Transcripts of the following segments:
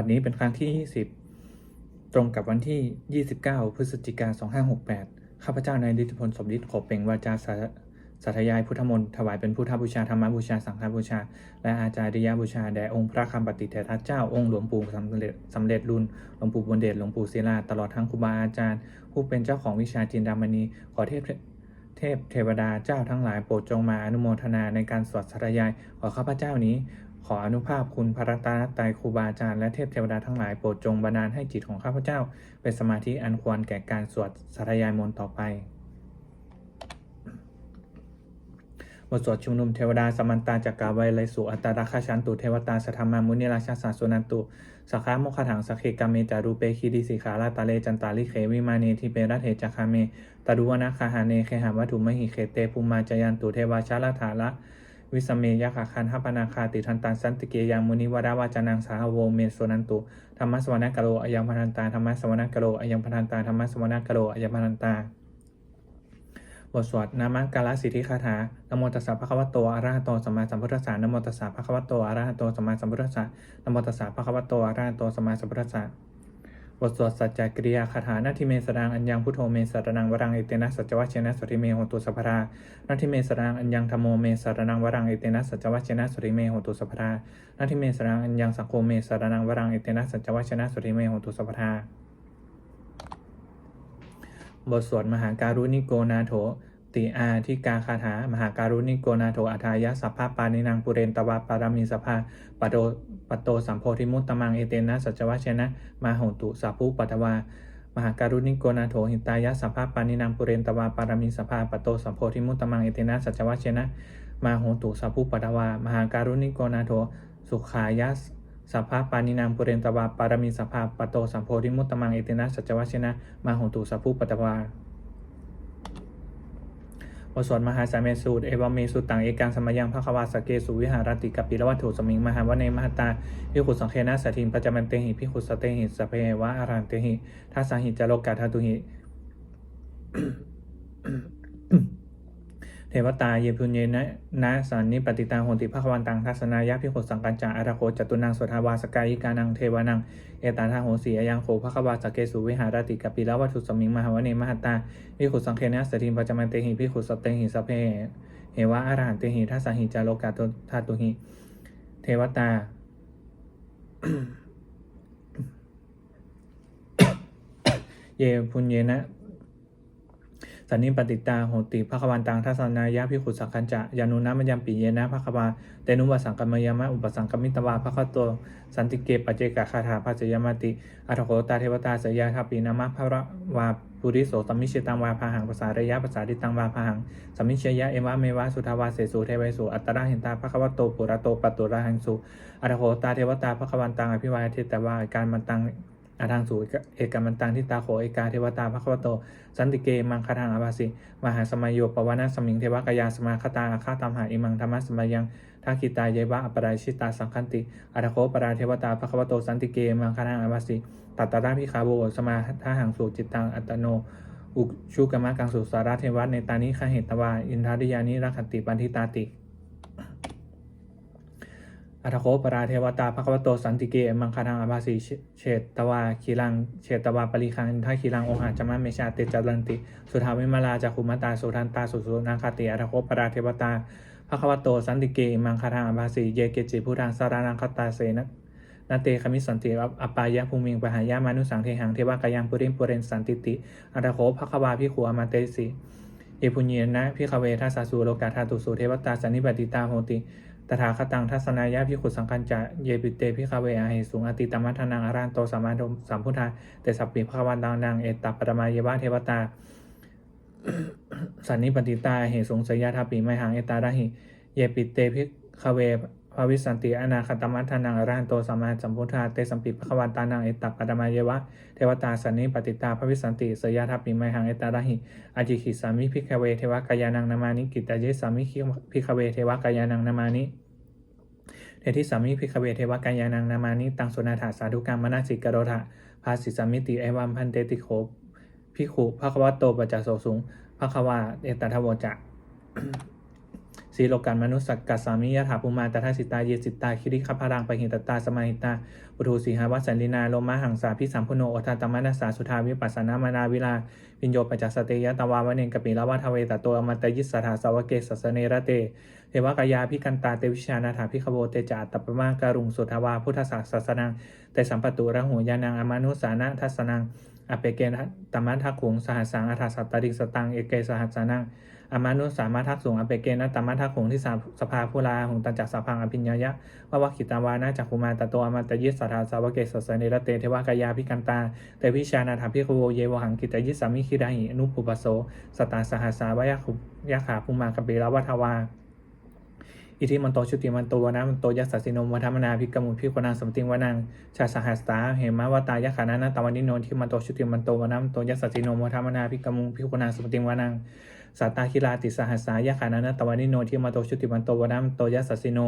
วันนี้เป็นครั้งที่ 20 ตรงกับวันที่ 29 พฤศจิกายน2568 ข้าพเจ้านายดิติพลสมฤทธิ์ขอเป่งวาจาสาสาธยายพุทธมนต์ถวายเป็นพุทธบูชาธรรมบูชาสังฆบูชา และอาจาริยบูชา แด่องค์พระคำปฏิเทระเจ้าองค์หลวงปู่สำเร็จสำเร็จรุ่นหลวงปู่บุญเดชหลวงปู่ศิลา ตลอดทั้งครูบาอาจารย์ ผู้เป็นเจ้าของวิชาจินดามณีขอเทพเทพเทวดาเจ้าทั้งหลายโปรดจงมาอนุโมทนาในการสวดสาธยาย ขอข้าพเจ้านี้ ขออนุภาพคุณพระรัตนตรัยครูบาอาจารย์และเทพเทวดาทั้งหลายโปรดจงบันดาลให้จิตของข้าพเจ้า เป็นสมาธิอันควรแก่การสวดสาธยายมนต์ต่อไปบทสวดชุมนุมเทวดาสมันตาจักกาไวไลสุอัตตราคาชันตุเทวตาสธรรมามุนิราชาสาสุนันตุสักขาโมคขถังสักเขกามเมจารูเปคิดิสิขาราตาเลจันตาลิเขวิมาเนทิเปรัตเถจักคาเมตารุวนาคาหาเนเคหาวัตถุมหิเขเตภูมาจยันตุเทวาชาลาธาละ วิสเมยะขาคันหปนาคาติทันตันสันติเกยังมุนิวราวาจานังสาหโวเมโสนันตุธรรมสวนากโลอายังพันตาธรรมสวนากโลอายังพันตาธรรมสวนากโลอายังพันตาบทสวดนามกาลสิทธิคาถานโมตัสสะภะคะวะโตอะระหะโตสัมมาสัมพุทธัสสะนโมตัสสะภะคะวะโตอะระหะโตสัมมาสัมพุทธัสสะนโมตัสสะภะคะวะโตอะระหะโตสัมมาสัมพุทธัสสะ บทสวดสัจจกริยาคาถานาทิเมสรังอัญญังพุทโธเมสรนังวรังเอเตนะสัจวัชเชนะสุริเมโหตุสัพพรานาทิเมสรังอัญญังธรรมโมเมสรนังวรังเอเตนะสัจวัชเชนะสุริเมโหตุสัพพรานาทิเมสรังอัญญังสังโฆเมสรนังวรังเอเตนะสัจจวัชเชนะสุริเมโหตุสัพพราบทสวดมหาการุณิโกนาโถ ติอาทิกาคาถามหาการุณิโกนาโถอัทายะสัพพะปานินางปุเรนตวาปารามิสภาปโตปโตสัมโพธิมุตตมังเอเตนะสัจวะเชนะมาหตุสัพพุปัตวามหาการุณิโกนาโถหิตายะสัพพะปานินางปุเรนตวาปารามิสภาปโตสัมโพธิมุตตมังเอเตนะสัจวะเชนะมาหตุสัพพุปัตวามหาการุณิโกนาโถสุขายะสัพพะปานินางปุเรนตวาปารามิสภาปโตสัมโพธิมุตตมังเอเตนะสัจวะเชนะมาหตุสัพพุปัตวา อสวดมหาสาเมสูตรเอวามีสุตตังเอกังสมยังพระควาสเกสุวิหารติกัปปิละวัตถุสมิงมหาวเนมหตาพิขุสังเคนะสัทินปัจจมันเตหิพิขุสเตหิสเพวะอารันเตหิทัสสหิจโลกาทาตุหิ เทวตาเยพุญเยนะนะสันนิปติตาโหติภควันตังทัศนายะพิขุสังกัญจาอาราโคจตุนังสุทาวาสกายิกานังเทวานัง เอตาทาโหสีอายังโคภควาสเกสุวิหารติกัปปิละวัตถุสมิงมหาวเนมหตาพิขุสังเคนะสติปัจจมันเตหิพิขุสเตหิสเพเหวะอรหันเตหิทัสสหิจาโลกาตุธาตุหิ เทวตาเยพุญเยนะ สันนิปติตาโหติภควันตังทัศนายะพิขุสักขัญจะยานุนะมยามปิเยนะภควาเตนุวสังกมยามะอุปสังกมิตวาภคโตสันติเกปัจเจกคาถาภัจยมติอัตโขตาเทวตาสยาทปีนามะภระวาปุริโสสัมมิชิตังวาพาหังภาษาระยะภาษาดิตังวาพาหังสัมมิชยะเอวะเมวะสุทาวาเสสุเทวสุอัตตระหินตาภควโตปุระโตปัตตุระหังสุอัตโขตาเทวตาภควันตังอภิวาเทตวาการมันตัง อาทางสู่เอกมันตังทิตาโขเอกาเทวตาภควโต สันติเกมังคาทางอาบาสิมหาสมัยโยปวานาสมิงเทวกายาสมาคตาอาคาตามหาอิมังธรรมะสมัยยังทักขิตาเยวะอปราชิตาสังคันติอัตโคปราเทวตาภควโตสันติเกมังคาทางอาบาสิตัตตาราพิคาโบสมาท่าหังสู่จิตตังอัตโนอุชุกมะกังสุสาราเทวะในตานิคาเหตวาอินทาริยานิรักขติปันทิตาติ อัตโคปราเทวตาภควโตสันติเกมังคาทางอภาสีเฉตตวาคีรังเฉตตวาปริคังทัคีรังองหาจามะเมชาเตจัลันติ สุทาวิมาลาจักขุมตาสุทันตาสุสุนาคาติอัตโคปราเทวตาภควโตสันติเกมังคาทางอภาสีเยเกจิพุทธังสารานังคตาเสนะนาเตคมิสันติอปายะภูมิงปหายามานุสังเทหังเทวกายังปุริมปุเรนสันติติอัตโคภควาพิขัวมาเตสีเยปุญเยนะพิคเวทัสสาสูโลกาธาตุสุเทวตาสันนิปติตาโหติ ตถาคตังทัศนายะพิขุสังคัญจะเยปิเตพิคาเวอาหิสุงอติตมัทนังอารันโตสามาธมสัมพุทธาเตสัพปิภควันดังนังเอตตปรมาเยวะเทวตา สันนิปติตาเหสุงสยาทาปีไมหังเอตาระหิ เยปิเตพิคาเว ภาวิสันติอนาคตมัทนังอารันโตสัมมาสัมพุทธาเตสัมปิภควันตานังเอตตปรมาเยวะเทวตาสันนิปติตาภาวิสันติสยาทาปิไมหังเอตาระหิอาจิขิสามิพิคาเวเทวกายานังนามานิกิตาเยสามิพิคาเวเทวกายานังนามานิเททิสามิพิคเวเทวกายานังนามานิตังสุนาถาสาธุกรรมนาสิกโรธะภาสิสามิติเอวัมพันเตติโขพิขุภควโตปจจโสสุงภควาเอตทะโวจะ สีโลกันมนุสสกัสสามิยถาภูมาตถาสิตาเยสิตาคิริขพารังปะหิตตาสมาหิตาปุถุสีหาวัสันลินาโลมาหังสาพิสัมพุโนโอทาตมนัสสาสุทาวิปัสสนามานาวิลาวิญโยปัจจสเตยตวาวเนกปิลาวาทเวตโตอมัตยิสสถาสาวเกสสเนระเตเทวกายาพิกันตาเตวิชานาถาพิขโวเตจาตัปปมาการุงสุทาวาพุทธศาสสนังแต่สัมปตุระหูยานังอมานุสานะทัสนังอเปเกนตมัทขุงสหัสังอัฏฐสัตติสตังเอเกสหัสสนัง อามานุสามาทักสูงอเปเกนะตามาทักขงที่สามสภาพุลาหงตันจักสพังอภิญญายะวาวคิตาวานาจักคุมาตโตอมาตยิสสทาสาวเกสสเนรเตเทวากายาพิกันตาเตวิชานาถาพิโคโเยวหังกิตยิสามิคิราหิอนุปุปโสสตาสหัสสาวยะขุยะขาภูมากเปรวัทวาอิทิมันโตชุติมันโตวนะมันโตยัสสสินมวัฒมนาภิกมุพิโคนางสมติงวนังชาสหัสตาเหมาวตายะขานานาตวันนิโนทิมันโตชุติมันโตวนะมันโตยัสสสินมวัฒมนาภิกมุพิโคนางสมติงวนัง สัตตาคิลาติสหัสสายะขานานะตวานิโนที่มาโตชุติวันโตวนัมโตยัสสสิโน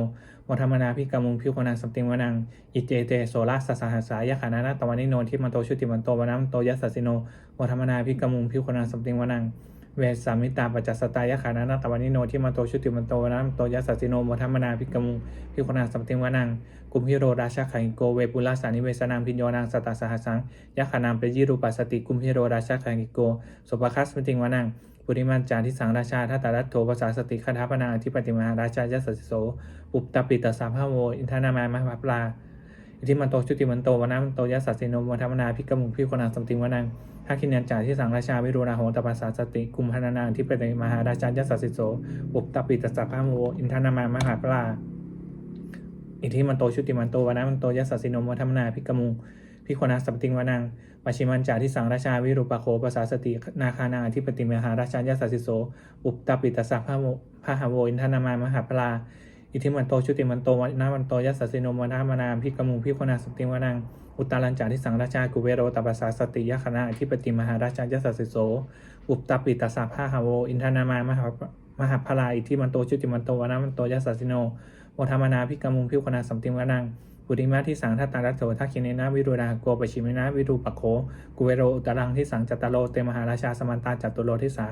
มธรรมนาพิกามุงพิวคนังสัมติงวนังอิเจเตโสลาสสหัสสายะขานานะตวานิโนที่มาโตชุติวันโตวนัมโตยัสสสิโนมธรรมนาพิกามุงพิวคนังสัมติงวนังเวสามิตาปัจจสตายะขานานะตวานิโนที่มาโตชุติวันโตวนัมโตยัสสิโนมธรรมนาพิกมุงพิคนังสัมติงวนังกุมพิโรราชาขังโกเวปุลาสานิเวสนางพิญโยนางสตาสหัสสังยะขานามเปยิรูปัสติกุมพิโรราชาขังโกสุปคัสมติวนัง ปุริมันจาริสังราชาทัตตารัตโถภาษาสติคาถาปนาอธิปติมหาราชายัสสิโสอุปตปิตสามพะโวอินทนามามหาปลาอิทิมันโตชุติมันโตวนามันโตยัสสสิโนวัฒมนาพิกมุงพิโคนังสมติงวนังทักขินันจาที่สังราชาวิรุณาโหตปัสสาสติกุมพนานาอธิปติมหาราชายัสสสิโสอุปตปิตสามพะโวอินทนามามหาปลาอิทิมันโตชุติมันโตวนามันโตยัสสสิโนวัฒมนาพิกมุง พิโคนังสมติงวนังปัจฉิมันจาที่สังราชาวิรุปโคภาษาสตินาคานาธิปติมหาราชายัสสสิโส อุปตปิตสสะพะโมพะหาโวอินทนามามหาปลา อิทิมันโตชุติมันโตวันามันโตยัสสสิโนมนามานาพิกมุงพิโคนาสัมติวนังอุตตาลัญจาที่สังราชากุเวโรตปัสสาสติยคณะอธิปติมหาราชายัสสสิโส อุปตปิตสสะพะหาโวอินทนามามหามหาพลาอิทิมันโตชุติมันโตวนามันโตยัสสสิโนโมทามานาพิกมุงพิโคนาสัมติวนัง ปุริมาที่สังทัตตารัตโถทักขิเนนะวิรุณาโกปชิมินะวิรูปโคกุเวโรอุตรังที่สังจัตตโลเตมหาราชาสมันตาจัตุโลทิสา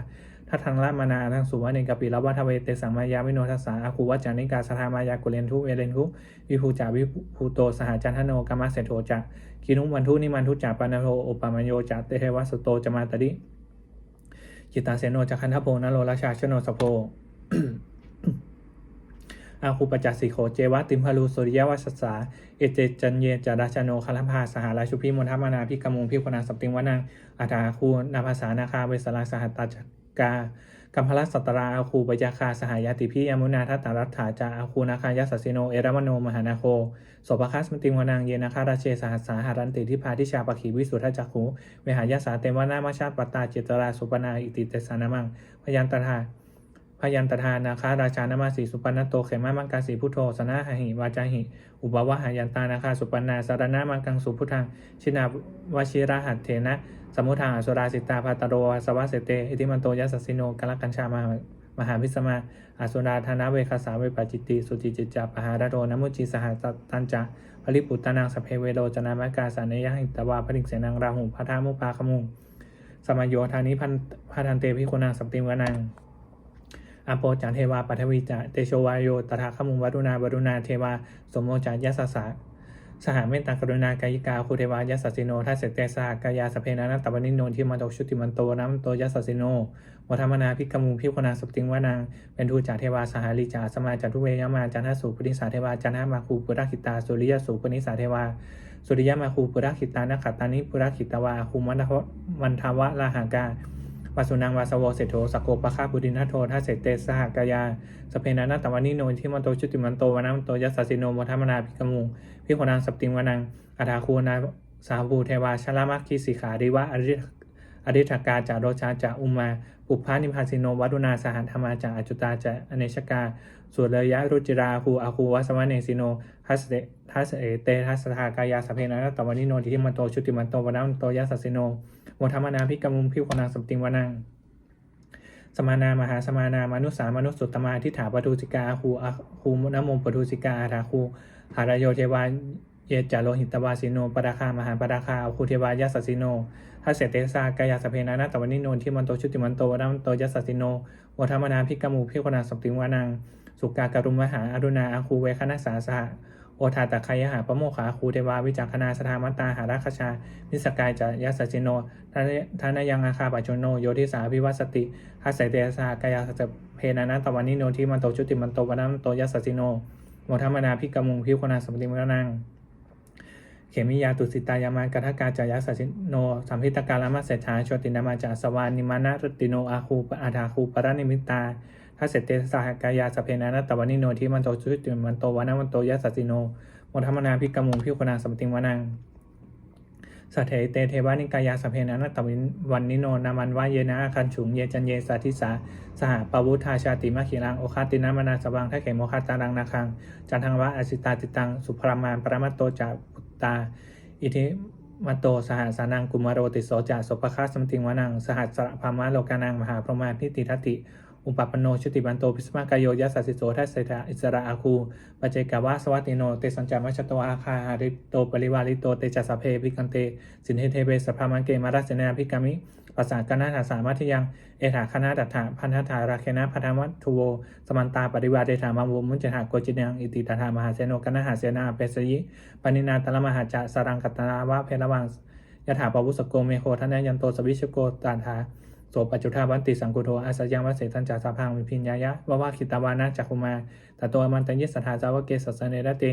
ทัทังละมานาทังสุวะเนกปิลวัทเวเตสังมายาวิโนทัสสาอาคูวัจจานิกาสธามายากุเลนทุเวเลนทุวิภูจาวิภูโตสหจันทโนกามาเสโทจะกินุวันทุนิมันทุจาปานโทโอปามโยจะเตเทวัสโตจมาตริจิตตาเสโนจะคันทโพนโลราชาชโนสโพ อาคูปจัสสิโขเจวะติมพารูสุริยวัสสาเอเจจันเยจาราชโนคาลพาสหราชุพิมนทัมนาพิกมุงพิโคนาสัมติงวนังอาตาคูนาภาษานาคาเวสลาสหัตตาจกากัมพลัสสัตราอาคูปยาคาสหายาติพิยมุนาทัตตารัฐาจาอาคูนาคายาสสิโนเอรามโนมหานาโคโสภคัสมติงวนังเยนาคาราเชสหัสสาหารันติทิพาทิชาปขีวิสุทธจักขุเวหายาสาเตมวนามาชาตปตตาเจตราสุปนาอิติเตสานามังพยันตถา พยันตทานาคาราชานามาสีสุปันนโตเขมามังกาสีพุทโธสนะหหิวาจาหิ อุบาวะหายันตานาคาสุปันนาสารนามังกังสุพุทธังชินาวชิระหัตเถนะ สมุทางอสุราสิตาภาตโรวาสวะเสเตอิติมันโตยัสสิโนกัลกัญชามามหาพิสมาอาสุราธนาเวคาสาเวปจิตติ สุจิจิจาปหาดโรนมุจิสหัสตันจะปริปุตตานังสเพเวโรจนามกาสานยหิตวาผลิกเสนังราหุพัทามุปาคมุงสมัยโยธานิพันพัทันเตพิโคนังสัมติวนัง อาโปจันเทวาปัทวีจาเตโชวายโยตถาคมุงวัรุณาวัรุณาเทวา สมโมจายัสสะสหเมตตากรุณากายิกาคุเทวายัสสิโนทัสเสเตสหกายาสเพนานัตตวนิโนที่มาโตชุติมันโตน้ำโตยัสสิโนวัฒมนาพิกมุงพิคนาสุปติงวานางเป็นทูจาเทวาสหาลิจาสมาจัตุเวยมาจันทสุปุริสาเทวาจันทมาคูปุระคิตาสุริยสุปนิสาเทวาสุริยมาคูปุระคิตานักขตานิปุระคิตวาคูมันทวมันทวะลาหากา วาสุนังวาสวเสโธสกโกปะคาบุรินทโททัสเสเตสหกายาสเพนานาตวานิโนที่มันโตชุติมันโตวานัมโตยัสสสิโนมทัมนาพิกมุงพิโคนังสัปติงวานังอาทาคูนาสาบูเทวาชลามัคคิสิขาริวะอริอริธกาจาโรชาจาอุมา ปุพพานิพาสิโนวัดุนาสหันธรรมาจาอจุตาจาอเนชกาสุรยะรุจิราคูอาคูวัสวะเนสิโนทัสเตทัสเอเตทัสทากายาสเพนานาตวานิโนที่มันโตชุติมันโตวานัมโตยัสสสิโน โมทัมนาพิกมุงพิโคนังสัปติงวนัง สมานามหาสมานามนุสามนุสสุตตมาทิฏฐาปทุสิกาอาคูอาคูนโมปทุสิกาอาทาคูหารโยเทวาเยจาโลหิตวาสิโนปราคามหาปราคาอาคูเทวายัสสสิโนทัสเสเตสากายาสเพนานาตวานิโนที่มันโตชุติมันโตวานัมโตยัสสสิโนโมทัมนาพิกมุงพิโคนังสัปติงวนัง สุกากรุมหาอรุณาอาคูเวคณสาสหะ โอทาตะคายหาปโมขาคูเทวาวิจักขณาสถามัตตาหาราคชานิสกายจะยัสสจิโนทานายังอาคาปัจจุโนโยทิสาพิวัสติทัสเสเตสากายาสเพนานาตวันนิโนทิมันโตชุติมันโตวันนันโตยัสสจิโนโมธรรมนาพิกมุงพิวคนาสมติมรนังเขมิยาตุสิตายามากัทกาจายสัชิโนสัมพิตการามาเสชาชตินามาจาสวานิมานะรติโนอาคูปอาทาคูปรนิมิตา ทัสเสเตสหกายาสเพนานะตวันนิโนทิมันโตชุติมันโตวันนันโตยัสสจิโนโมธรรมนาพิกมุงพิวคนาสมติมรนังสัทเถเตเทวานิกายาสเพนะนัตตวินวันนิโนนามันวะเยนะอาคันฉุงเยจันเยสาธิสาสหปวุธาชาติมะขีรังโอคาตินามานาสวังทัเขโมคาตารังนาคังจันทังวะอสิตาติตังสุพรามานปรมัตโตจาปุตตา อิทิมัโตสหสานังกุมารโรติโสจาสปะคาสมติงวานังสหัสระพามะโลกานังมหาพรหมาพิติทัตติ อุปปปนโนชุติบันโตพิสมากายโยยัสสสิโสทัสเสถาอิสระอาคูปัจเจกาวาสวัติโนเตสัญจามัชโตอาคาหาริโตปริวาริโตเตจัสเพพิกันเต สินเทเทเบสพามันเกมารัสเนนาพิกามิปัสสากนาถาสามัทยัง เอถาคณะดัตถาพันธถาราเคนะพัทธมัตทุโว สมันตาปริวาเดถามาวุมุนจหาโกจินังอิติตถามหาเสโนกนาหาเสนาเปสยิปนินาตละมหาจะสรังกัตนาวะเพรวังยถาปวุสโกเมโคทนยันโตสวิชโกตานทา โสปัจจุทาวันติสังกุโทอาสยังวัเสทันจาสาพังวิพิญญายะวะวะคิตาวานาจักคุมาตโตมันตัญญิสถาจาวเกสสเนระเต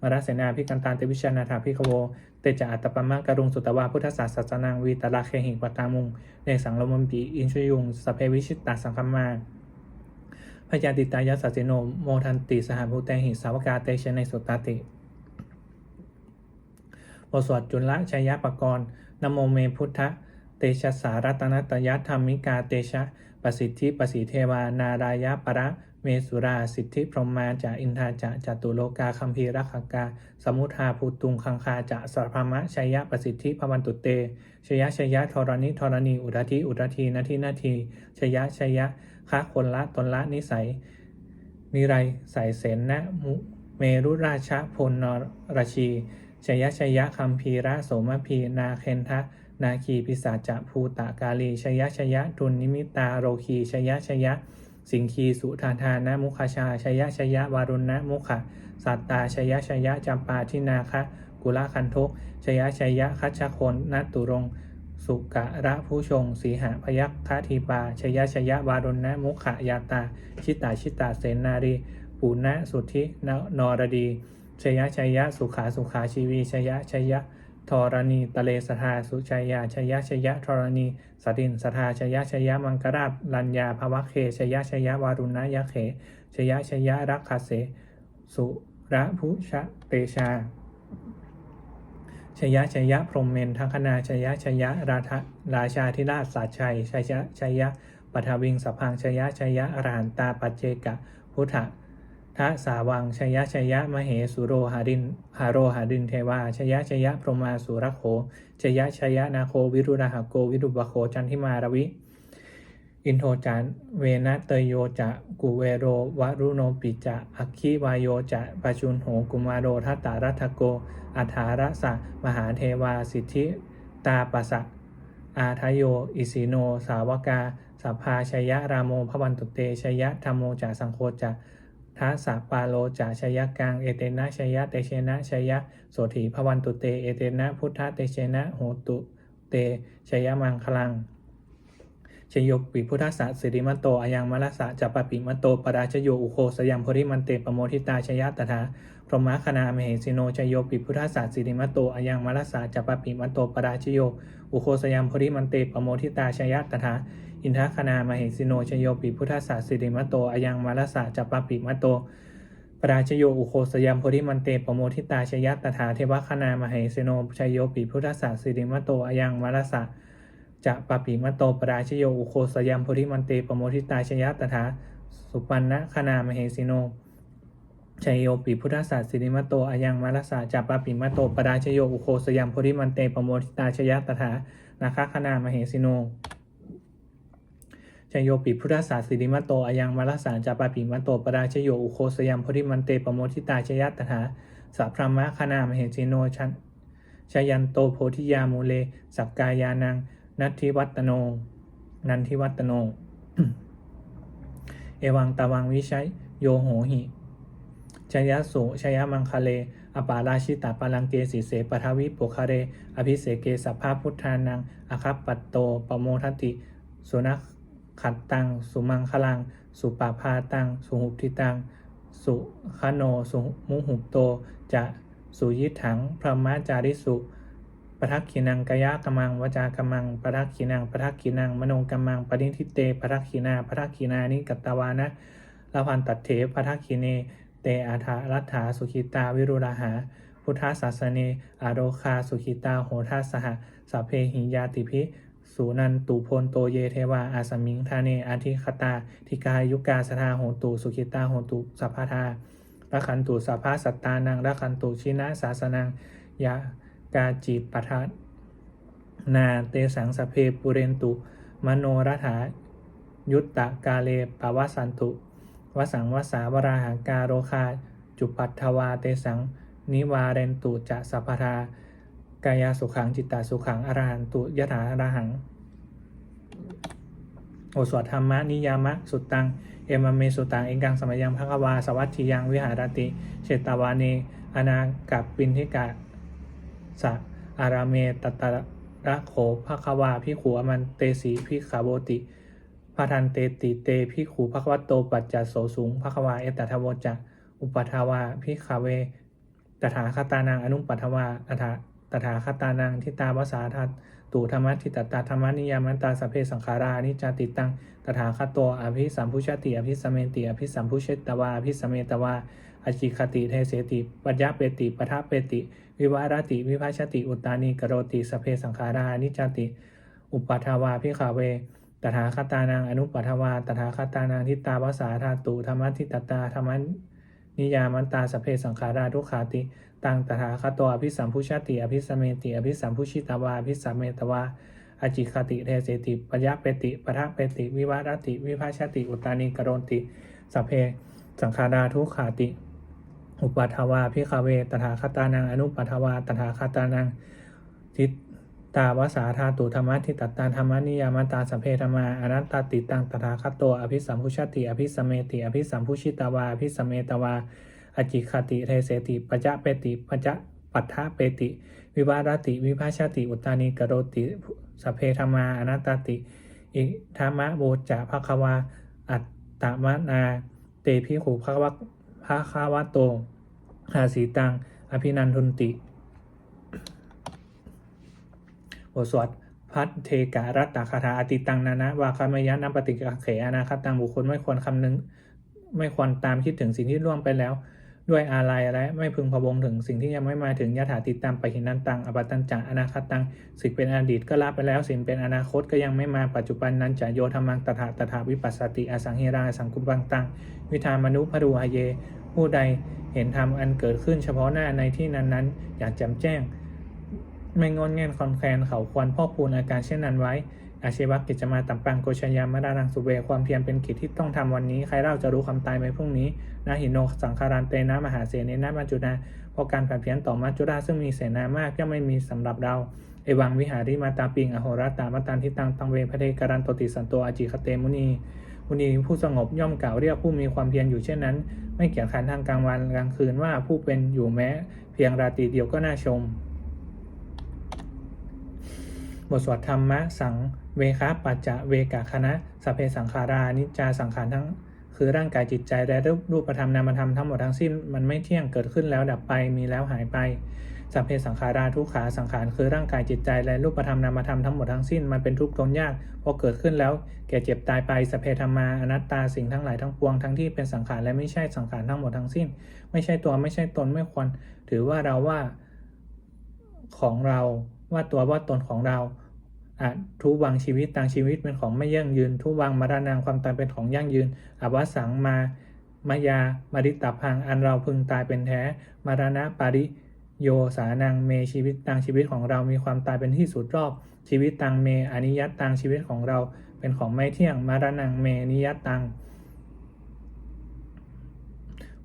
มรัสเสนาพิกันตานเตวิชานาถาพิคโวเตจะอัตปมะกรุงสุตวาพุทธศาสสนังวีตลาเคหิปตามุงเนสังลมมปีอินชยุงสเพวิชิตตาสังคัมมาพยาติตายาสัสสิโนโมทันติสหภูเตหิสาวกาเตชในสุตติบทสวดจุลชัยยะปกรณ์นโมเมพุทธ เตชะสารัตนตยธรรมิกาเตชะประสิทธิประสิเทวานารายะปะระเมสุราสิทธิพรหมาจะอินทาจะจตุโลกาคัมภีรักขกา สมุทาภูตุงคังคาจะสัพพมะชัยยะประสิทธิพวันตุเต ชยะชยะธรณิธรณีอุรธิอุรธีนาทีนาทีชยะชยะคะคนละตนละนิสัย นิไรใส่เสนนะมุเมรุราชพลนรชี ชยะชยะคัมภีระโสมพีนาเคนทะ นาคีปิศาจะภูตากาลีชยะชยะทุนนิมิตาโรคีชยะชยะ สิงคีสุธาทานะมุขชาชยะชยะวารุณะมุขะสัตตาชยะชยะจำปาทินาคะกุลคันทุกชยะชยะคัชโคนนัตตุรงสุกะระผู้ชง สีหพยัคฆทีปา ชยะชยะวารุณะมุขยาตา ชิตาชิตาเสนารีปูณะสุทธินนรดี ชยะชยะสุขาสุขาชีวี ชยะชยะ ธรณีตะเลสทาสุชยาชยะชยะธรณีสตินสทาชยะชยะมังกราชลัญญาภวะเคชยะชยะวารุณยะเขชยะชยะรักขเส สุระพุชะเตชา ชยะชยะพรหมเมนทังคณาชยะชยะราธราชาธิราชสาชัยชยะชยะปัทวิงสพังชยะชยะอรหันตาปัจเจกะพุทธ ทะสาวังชยะชยะมเหสุโรหารินหาโรหารินเทวาชยะชยะพรหมาสุรโขชยะชยะนาโควิรุณหโกวิรุปโคจันทิมารวิอินโทจานเวนะเตยโยจะกุเวโรวรุโนปิจะอัคคีวายโยจะปชุนโหกุมารโรทัตตารัตโกอัฐาระสะมหาเทวาสิทธิตาปัสสะอาทโย อิสิโน สาวกาสัพพาชยะรามโมพวันตุเตชยะธรรมโมจาสังโฆจะ ทัสสปาโลจาชยะกัง เอเตนะชยะเตเชนะชยะโสถีพวันตุเต เอเตนะพุทธเตเชนะโหตุเตชยมังคลังชโยปิพุทธสัสิริมันโตอายังมลสะจัปปปิมันโตปราชโยอุโคสยามพริมันเตปโมทิตาชยะตถาพรหมคณามเหสิโนชโยปิพุทธสัสิริมันโตอายังมลสะจัปปปิมันโตปราชโยอุโคสยามพริมันเตปโมทิตาชยะตถา อินทคณามเหสิโนชโยปิพุทธสัสสิริมัโตอายังมลัสสะจัปปปิมัโตปราชโยอุโคสยามโพธิมันเตปโมทิตาชยตถาเทวคณามเหสิโนชโยปิพุทธศาสสิริมโตอายังมรสะจะปปิมโตปราชโยอุโคสยามโพธิมันเตปโมทิตาชยตถาสุปันนะคณามเหสิโนชยโยปิพุทธศาสสิริมโตอายังมรสะจะปปิมโตปราชโยอุโคสยามโพธิมันเตปโมทิตาชยตถานาคคณามเหสิโน ชยโยปิพุทธศาสิริมัตโตอายังมรสารจาปาปิมัตโตปราชโยอุโคสยามพริมันเตปโมทิตาชยัตถาสัพพรมะคณามเหจิโนชันชยันโตโพธิยามูเล สักกายานัง นัทธิวัตโน นันทิวัตโน เอวังตาวังวิชัยโยโหหิชยสุชยมังคะเล อปาราชิตาปาลังเกสีเสปทวิปุคาเร อภิเสเกสัพพพุทธานัง อคัปปัตโตปโมทติ สุนัข ขัดตัง สุมังคลัง สุปาพาตัง สุหุติตัง สุขโน สุมุหุปโต จะสุยิถัง พระมจาริสุปทักขินังกายะกมังวจากมังปทักขินังปทักขินังมโนกมังปริทิเตปทักขินาปทักขินานิกัตตวานะละพันตัดเถปทักขิเน เตอาทารัฐาสุขิตาวิรุราหา พุทธศาสเนอาโรคาสุขิตาโหทัสสหสัพเพหิยาติพิ สูนันตุพนโตเยเทวาอาสมิงทาเนอาทิคตา ทิกายุกาสทาโหตุสุขิตาโหตุสัพพทาระคันตุสัพพะสัตตานังระคันตุชินะสาสนังยากาจิปทานาเตสังสเพปุเรนตุ มโนรัฐายุตตะกาเลปวสันตุวสังวสาวราหางกาโรคา จุปัตถวาเตสัง นิวาเรนตุจะสัพพทา กายาสุขังจิตตาสุขังอรหันตุยถาอรหัง โอสวดธรรมะนิยามะ สุตัง เอมเมสุตังเองกังสมัยยังภควา สวัตถิยังวิหารติเชตาวานีอนากับปินทิกะสะอาราเมตตะระโขภควาพิขูอมันเตสีพิขาโบติพาทันเตติเตพิขูภควตโตปัจจโสสูงภควาเอตทะโวจะอุปทาวาพิขาเวตถาคตานังอนุปัทวาอัฏฐ ตถาคตานังทิตาวสาทัตตูธรรมทิตตาธรรมนิยามันตาสเพสังขารานิจติตังตถาคตโตอภิสัมพุชติอภิสมเมติอภิสัมพุชตวาอภิสเมตวาอจิคติเทเสติปัญญาเปติปทะเปติ วิวารติวิภาชติอุตตานีกโรติสเพสังขารานิจติ อุปัทวาพิขาเวตถาคตานังอนุปัทวาตถาคตานังทิตาวสาธาตุธรรมทิตตาธรรมนิยามันตาสเพสังขาราทุกขาติ ตังตถาคตโตอภิสัมพุชติอภิสเมติอภิสัมพุชิตวาอภิสัมเมตวาอจิคติเทเสติปัญญาเปติปะทะเปติ วิวารติ วิภาชติ อุตานีกโรติสพเพสังขาราทุขาติ อุปัทวาพิคาเวตถาคตานังอนุปัทวาตถาคตานังทิตาวสาธาตุธรรมะทิตตาธรรมนิยามตาสพเพธรรมาอนัตตติตังตถาคตโตอภิสัมพุชติอภิสเมติอภิสัมพุชิตวาอภิสเมตวา อจิคติเทเสติปัจจะเปติปัจจะปัฏฐะเปติ วิวารติ วิภาชติ อุตตานีกโรติสเพธรรมาอนัตติ อิธรรมะโบจะภควา อัตตมนา เตพิขุภควะภคาวะโตหาสีตัง อภินันทุนติบทสวดพัทเทการัตตาคาถาอติตังนานะวาคามยะนัปฏิกะเขอนาคตังบุคคลไม่ควรคำนึง ไม่ควรตามคิดถึงสิ่งที่ล่วงไปแล้ว ด้วยอาลัยและไม่พึงพะวงถึงสิ่งที่ยังไม่มาถึงยถาติตามไปหินันตัง อปัตตัญจะอนาคตัง สิ่งเป็นอดีตก็ลาไปแล้ว สิ่งเป็นอนาคตก็ยังไม่มาปัจจุบันนั้นจะโยธรรมังตถาตถาวิปัสสติอสังเฮราสังคุปังตัง วิธามนุพรูหเย ผู้ใดเห็นธรรมอันเกิดขึ้นเฉพาะหน้าในที่นั้นๆ อย่างแจ่มแจ้ง ไม่งอนแงนคอนแคลนเขาควรพ่อพูนอาการเช่นนั้นไว้ อาชีวะกิจมาตัมปังโกชยามรารังสุเวความเพียรเป็นกิจที่ต้องทำวันนี้ ใครเล่าจะรู้ความตายไปพรุ่งนี้นาหินโนสังคารันเตนะมหาเสนนะมัจจุนาเพราะการผัดเพี้ยนต่อมัจจุราซึ่งมีเสนามากย่อมไม่มีสำหรับเราเอวังวิหาริมาตาปิงอโหรตามตันทิตังตังเวพระเทการันตติสันโตอาจิคเตมุนีมุนีผู้สงบย่อมกล่าวเรียกผู้มีความเพียรอยู่เช่นนั้น ไม่เกี่ยงขันทางกลางวันกลางคืนว่าผู้เป็นอยู่แม้ เพียงราตรีเดียวก็น่าชม บทสวดธรรมะสัง เวคะปัจจะเวกะคณะสพเพสังขารานิจจาสังขารทั้ง คือร่างกายจิตใจและรูปธรรมนามธรรมทั้งหมดทั้งสิ้นมันไม่เที่ยงเกิดขึ้นแล้วดับไปมีแล้วหายไปสัพเพสังขาราทุกขาสังขารคือร่างกายจิตใจและรูปธรรมนามธรรมทั้งหมดทั้งสิ้นมันเป็นทุกข์ทนยากพอเกิดขึ้นแล้วแก่เจ็บตายไปสัพเพธรรมาอนัตตาสิ่งทั้งหลายทั้งปวงทั้งที่เป็นสังขารและไม่ใช่สังขารทั้งหมดทั้งสิ้น ไม่ใช่ตัวไม่ใช่ตนไม่ควร ถือว่าเราว่าของเราว่าตัวว่าตนของเรา อาทุวังชีวิตต่างชีวิตเป็นของไม่ยั่งยืน ทุวังมรณางความตายเป็นของยั่งยืนอวสังมามายามาริตาพังอันเราพึงตายเป็นแท้ มรณะปาริโยสานังเมชีวิตต่างชีวิตของเรามีความตายเป็นที่สุดรอบ ชีวิตตังเมอนิยัตตังชีวิตของเรา เป็นของไม่เที่ยงมรณังเมนิยัตตัง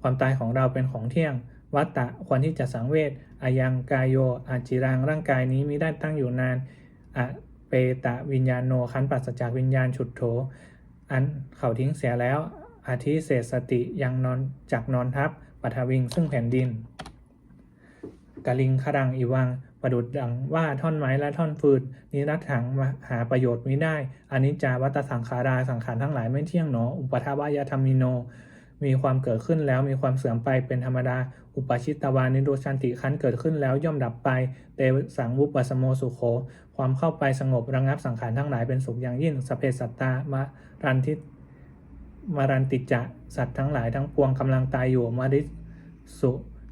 ความตายของเราเป็นของเที่ยง วัตตะควรที่จะสังเวชอายังกายโยอาจิรังร่างกายนี้มิได้ตั้งอยู่นานอะ เปตะวิญญาณโนคันปัสจากวิญญาณฉุดโถ อันเขาทิ้งเสียแล้วอาทิเศษสติยังนอนจากนอนทับปัทวิงซึ่งแผ่นดินกลิงคดังอีวังประดุดดังว่าท่อนไม้และท่อนฟืนนิรัตถังมาหาประโยชน์มิได้อนิจจาวัตสังขาราสังขารทั้งหลายไม่เที่ยงหนอ อุปทาวายธรรมิโน มีความเกิดขึ้นแล้วมีความเสื่อมไปเป็นธรรมดา อุปชิตตวานิโรชันติขันเกิดขึ้นแล้วย่อมดับไปเตสังวุปปสมโมสุโข ความเข้าไปสงบระงับสังขารทั้งหลายเป็นสุขอย่างยิ่งสเพสัตตามารันทิมารันติจะสัตว์ทั้งหลายทั้งปวงกำลังตายอยู่มาริสุ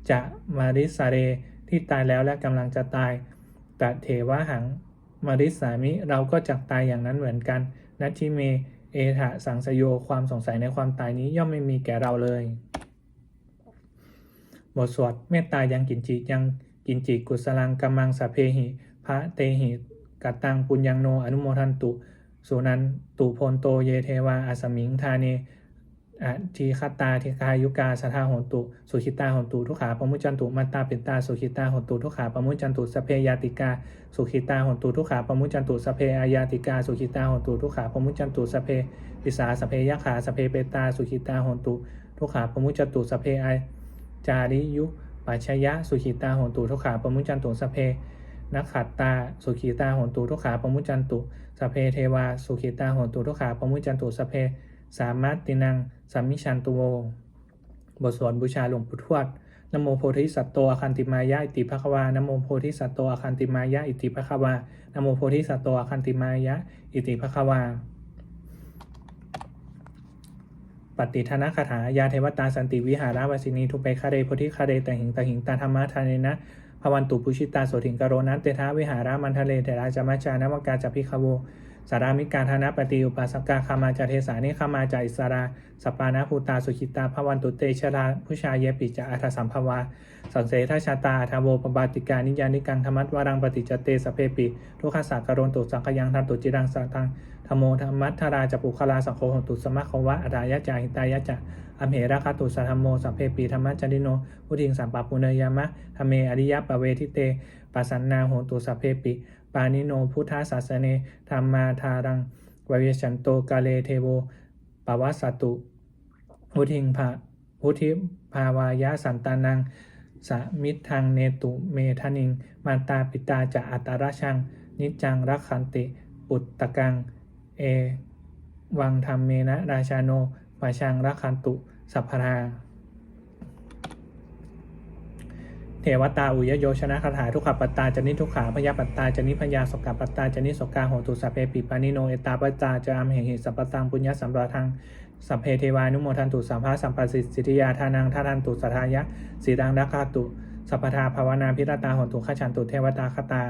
จะมาริสาเรที่ตายแล้วและกำลังจะตายตะเทวะหังมาริสามิเราก็จักตายอย่างนั้นเหมือนกันนัตทิเม เอถะสังสโยความสงสัยในความตายนี้ย่อมไม่มีแก่เราเลย บทสวดเมตตายังกินจิยังกินจิกุสลังกัมมังสะเพหิพระเตหิกัตตังปุญญังโนอนุโมทันตุสุนันตุโพนโตเยเทวาอาสมิงทาเน อะทีคตาทิคายุกาสทาหนตุ สุขิตาหนตุทุกขาปมุจจันตุมัตตาปิตาสุขิตาหนตุทุกขาปมุจจันตุสเพยาติกา สุขิตาหนตุทุกขาปมุจจันตุสเพอายาติกา สุขิตาหนตุทุกขาปมุจจันตุสเพปิสาสเพยขาสเพเปตา สุขิตาหนตุทุกขาปมุจจตุสเพไอจาริยุปัชยะ สุขิตาหนตุทุกขาปมุจจันตุสเพนักขัตตา สุขิตาหนตุทุกขาปมุจจันตุสเพเทวา สุขิตาหนตุทุกขาปมุจจันตุสเพ สามัตตินังสัมมิชันตุโวบทสวดบูชาหลวงปู่ทวดนโมโพธิสัตโตอคันติมายะอิติภควานโมโพธิสัตโตอคันติมายะอิติภควานโมโพธิสัตโตอคันติมายะอิติภควาปฏิทนาคาถายาเทวตาสันติวิหาราวสินีทุเปคาเรโพธิคาเรแต่หิงตหิงตาธรรมะทานเนะภวันตุปุชิตาโสถิงกโรนันเตทาวิหารามันทะเลเทราจามาจานวกาจพิคาโว สารามิการธนปฏิอุปาสกาคามาจาเทสานิคามาจาอิสราสปานาภูตาสุขิตาภวันตุเตชราผู้ชายเยปิจาอัฏฐสัมภวาสังเสทชาตาทาโวปบาติกานิยานิกังธรรมัตวรังปฏิจเตสเพปิทุกขสักรณตุสังขยังทันตุจิรังสังตังธโมธรรมัทธราจปุคลาสังโฆหตุสมะควะอรายะจาหิตายะจะอมเหระคตุสัทธโมสัพเพปีธรรมจริโนพุทิงสัมปะปุเนยามะธเมอริยปะเวทิเตปัสสันนาโหตุสัพเพปิานิโนพุทธาสาสเนธรรมาทารังวเวชันโตกาเลเทโวปวัสสตุพุทิงภะพุทิภาวายะสันตานังสมิทธังเนตุเมทนิงมาตาปิตาจะอัตตราชัง นิจังรักขันติ ปุตตะกัง เอ วังธรรมเมนะราชาโนปาชังรักขันตุ สัพพรา เท วตาอุยโยชนะคาถาทุกขปัตตาจนิทุกขาพยาปัตตาจนิพยาสกกปัตตาจนิสกกาโหตุสัพเพปิปานิโนเอตาปัจจาจะอัมเหหิสัพตังปุญญสัมปทังสัพเพเทวานุโมทันตุสัมภาสัมปัสสิสิทธิยาทานังทาทันตุสัทายะสีดังดักาตุสัพพทาภาวนาพิรตาหนตุขชันตุเทวตาคตา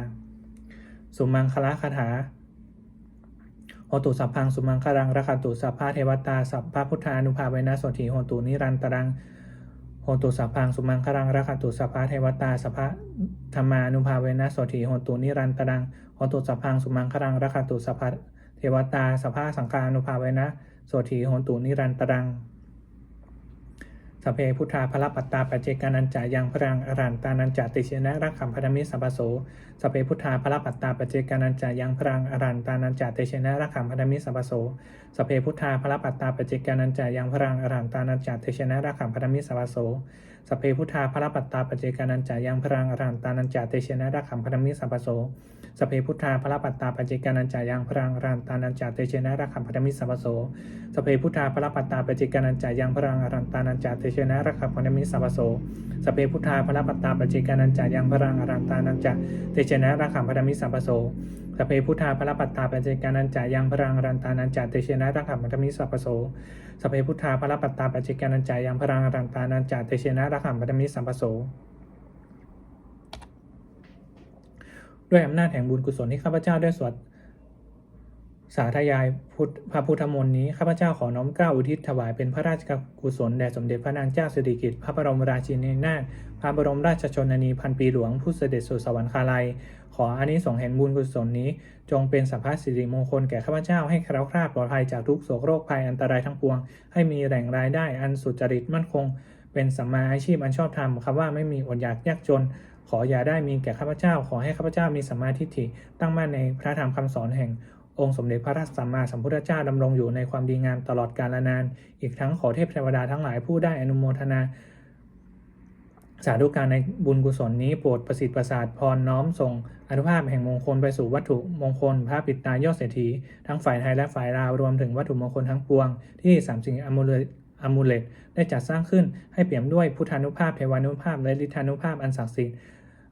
สุมังคละคาถาโหตุสัพพังสุมังคลังรักตุสัพพะเทวตาสัพพะพุทธานุภาเวนะโสถีโหตุนิรันตรัง ตุสัพพังสุมังครังรักขตุสัพพะเทวตาสัพพะธรรมานุภาเวนะโสถีโหตุนิรันตรังโหตุสัพพังสุมังครังรักขตุสัพพะเทวตาสัพพะสังฆานุภาเวนะโสถีโหตุนิรันตรัง สเพพุทธาพระปัตตาปเจกานันจายังพรังอรันตานันจติเชนะรักขัมพนธมิสัพโสสเพพุทธาพระปัตตาปเจกานันจายังพรังอรันตานันจติเชนะรักขัมพนธมิสัพโสสเพพุทธาพระปัตตาปเจกานันจายังพรังอรันตานันจติเชนะรักขัมพนธมิสัพโส สเพพุทธาพระปัตตาปเจกานันจายังพรังอรันตานันจาติเชนะรักขัมพนมิสัพพโสสเพพุทธาพระปัตตาปเจกานันจายังพรังอรันตานันจาติเชนะรักขัมพนมิสัพพโสสเพพุทธาพระปัตตาปเจกานันจายังพรังอรันตานันจาเตชนะรักขพันมิสัพพโสสเพพุทธาพระปัตตาปเจกานันจายังพรังอรันตานันจาเตชนะรักขพันมิสัพพโสสเพพุทธาพระปัตตาปเจกานันจายังพรังอรันตานันจาเตชนะรักขพันมิสัพพโส สพเพพุทธาพระปัตตาปัจเจกานันจายังพรังอรันตานันจาเตชนะรักขพัตมิสัมปโสด้วยอำนาจแห่งบุญกุศลที่ข้าพเจ้าได้สวด สาธยายพุทธพระพุทธมนต์นี้ข้าพเจ้าขอน้อมเกล้าอุทิศถวายเป็นพระราชกุศลแด่สมเด็จพระนางเจ้าสิริกิติ์พระบรมราชินีนาถพระบรมราชชนนีพันปีหลวงผู้เสด็จสู่สวรรคาลัย ขออานิสงส์แห่งบุญกุศลนี้ จงเป็นสัพพะสิริมงคลแก่ข้าพเจ้าให้คล้วคลาดปลอดภัยจากทุกโศกโรคภัยอันตรายทั้งปวง ให้มีแหล่งรายได้อันสุจริตมั่นคง เป็นสัมมาอาชีพอันชอบธรรมคำว่าไม่มีอดอยากยากจนขออย่าได้มีแก่ข้าพเจ้า ขอให้ข้าพเจ้ามีสัมมาทิฏฐิตั้งมั่นในพระธรรมคำสอนแห่ง องค์สมเด็จพระราชสัมมาสัมพุทธเจ้าดำรงอยู่ในความดีงามตลอดกาลนาน อีกทั้งขอเทพเทวดาทั้งหลายผู้ได้อนุโมทนา สาธุการในบุญกุศลนี้โปรดประสิทธิ์ประสาทพรน้อมส่งอนุภาพแห่งมงคลไปสู่วัตถุมงคล พระปิดตายอดเศรษฐีทั้งฝ่ายไทยและฝ่ายลาวรวมถึงวัตถุมงคลทั้งปวง ที่สามสิ่งอมูลอมูเลตได้จัดสร้างขึ้นให้เปี่ยมด้วยพุทธานุภาพเทวานุภาพและฤทธานุภาพอันศักดิ์สิทธิ์